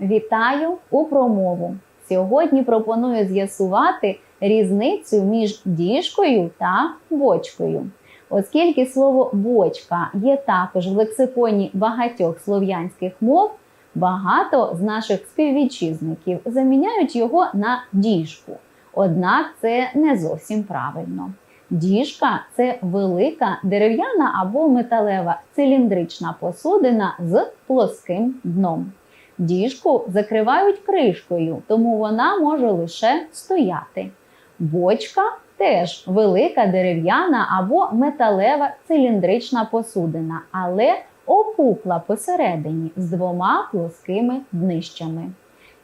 Вітаю у промову. Сьогодні пропоную з'ясувати різницю між діжкою та бочкою. Оскільки слово бочка є також в лексиконі багатьох слов'янських мов, багато з наших співвітчизників заміняють його на діжку. Однак це не зовсім правильно. Діжка це велика дерев'яна або металева циліндрична посудина з плоским дном. Діжку закривають кришкою, тому вона може лише стояти. Бочка теж велика дерев'яна або металева циліндрична посудина, але опукла посередині з двома плоскими днищами.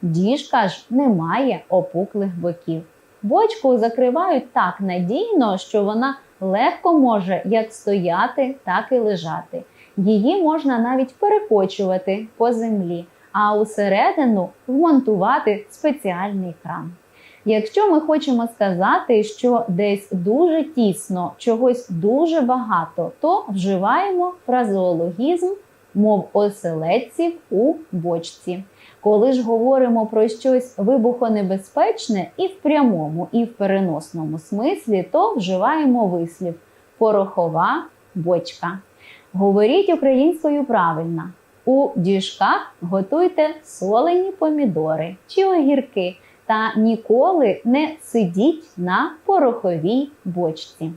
Діжка ж не має опуклих боків. Бочку закривають так надійно, що вона легко може як стояти, так і лежати. Її можна навіть перекочувати по землі, а усередину вмонтувати спеціальний кран. Якщо ми хочемо сказати, що десь дуже тісно, чогось дуже багато, то вживаємо фразеологізм мов оселедців у бочці. Коли ж говоримо про щось вибухонебезпечне і в прямому, і в переносному смислі, то вживаємо вислів порохова бочка. Говоріть українською правильно. У діжках готуйте солені помідори чи огірки та ніколи не сидіть на пороховій бочці.